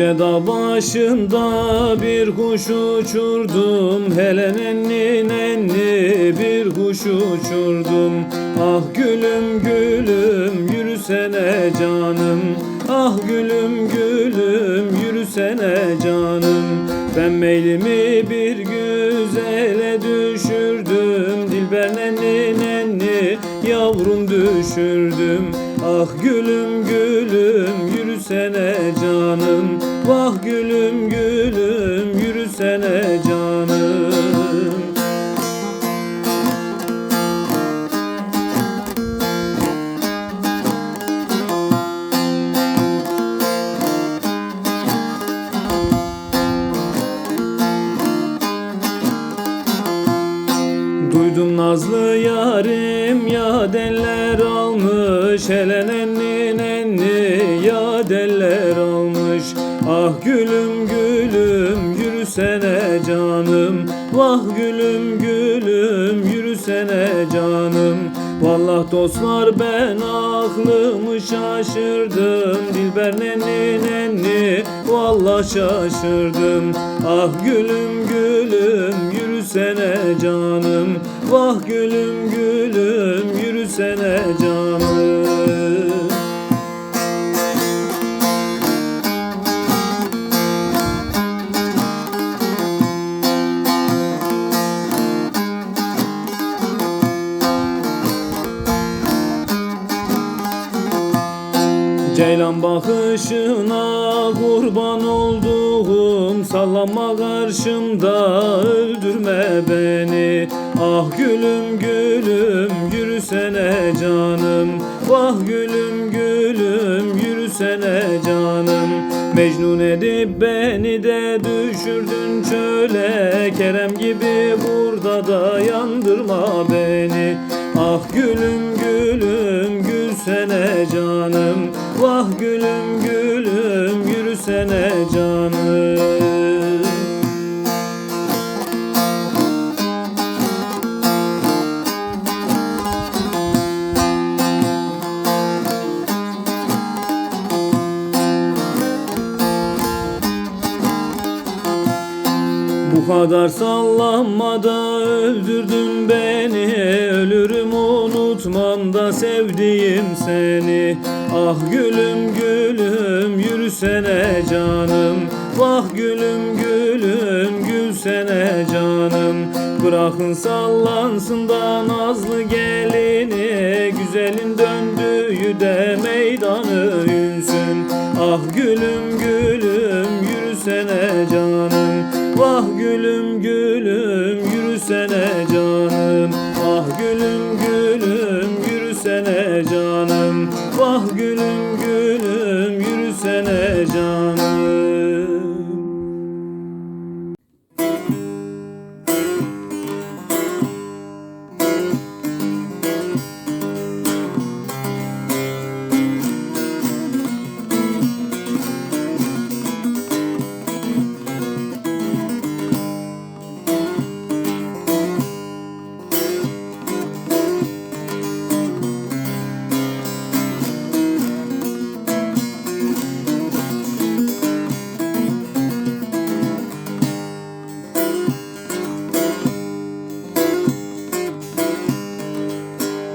Yüce dağ başında bir kuş uçurdum. Hele nenni nenni bir kuş uçurdum. Ah gülüm gülüm yürüsene canım. Ah gülüm gülüm yürüsene canım. Ben meylimi bir güzele düşürdüm. Dilber nenni nenni yavrum düşürdüm. Ah gülüm gülüm yürüsene canım nazlı yarim ya deller almış Hele nenni nenni ya deller almış. Ah gülüm gülüm yürüsene canım. Vah gülüm gülüm yürüsene canım. Vallah dostlar ben aklımı şaşırdım. Dilber nenni nenni Vallah şaşırdım. Ah gülüm gülüm yürüsene canım Vah gülüm gülüm yürüsene canım. Ceylan bakışına kurban olduğum Sallanma karşımda öldürme beni Ah gülüm gülüm yürüsene canım. Vah gülüm gülüm yürüsene canım. Mecnun edip beni de düşürdün çöle. Kerem gibi burada da yandırma beni. Ah gülüm gülüm gülsene canım. Vah gülüm gülüm yürüsene canım Bu kadar sallanma da öldürdün beni. Ölürüm unutmam da sevdiğim seni. Ah gülüm gülüm yürüsene canım. Vah gülüm gülüm gülsene canım. Bırakın sallansın da nazlı gelini. Güzelin döndüğü de meydanı yünsün. Ah gülüm gülüm yürüsene canım Vah gülüm gülüm yürüsene canım. Ah gülüm gülüm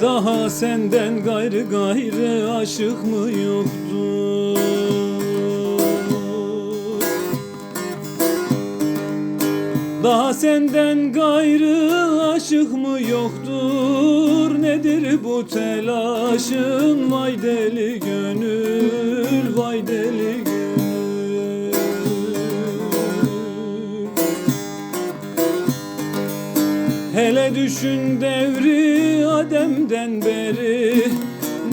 Daha senden gayrı gayrı aşık mı yoktu? Daha senden gayrı aşık mı yoktur? Nedir bu telaşın? Vay deli gönül, vay deli gönül. Hele düşün devri Adem'den beri.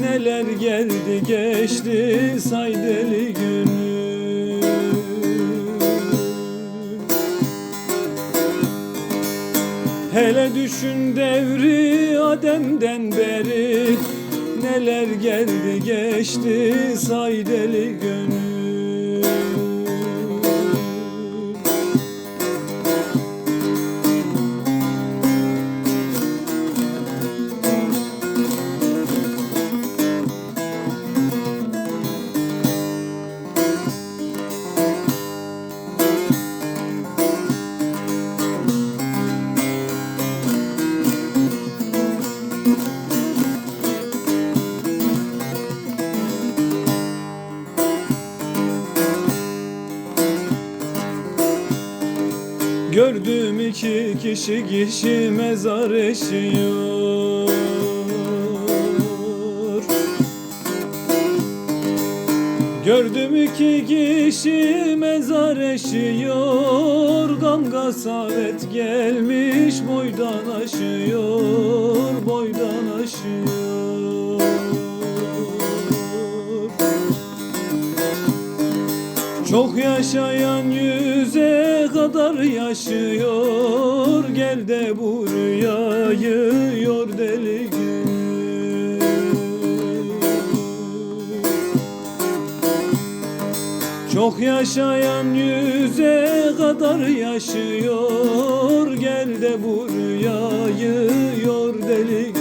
Neler geldi geçti say deli gönül Hele düşün devri Adem'den beri. Neler geldi geçti say deli gönül Gördüm iki kişi kişi mezar eşiyor. Gördüm iki kişi mezar eşiyor. Gam savet gelmiş boydan aşıyor Boydan aşıyor Çok yaşayan yüze kadar yaşıyor. Gel de bu rüyayı yor deli Çok yaşayan yüze kadar yaşıyor. Gel de bu rüyayı yor deli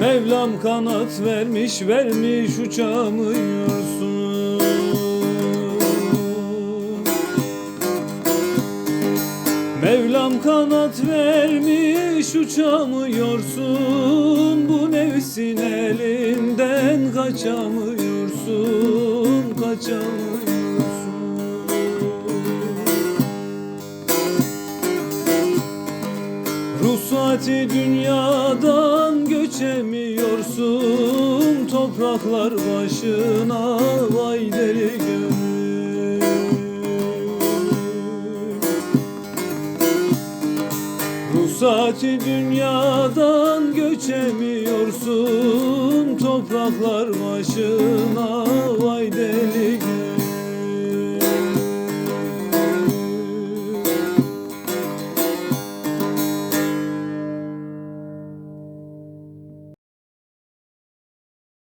Mevlam kanat vermiş vermiş uçamıyorsun. Mevlam kanat vermiş uçamıyorsun. Bu nefsin elinden kaçamıyorsun Kaçamıyorsun. Ruhsati dünyadan göçemiyorsun Topraklar başına vay deli gönül. Ruhsati dünyadan göçemiyorsun Topraklar başına vay deli gönül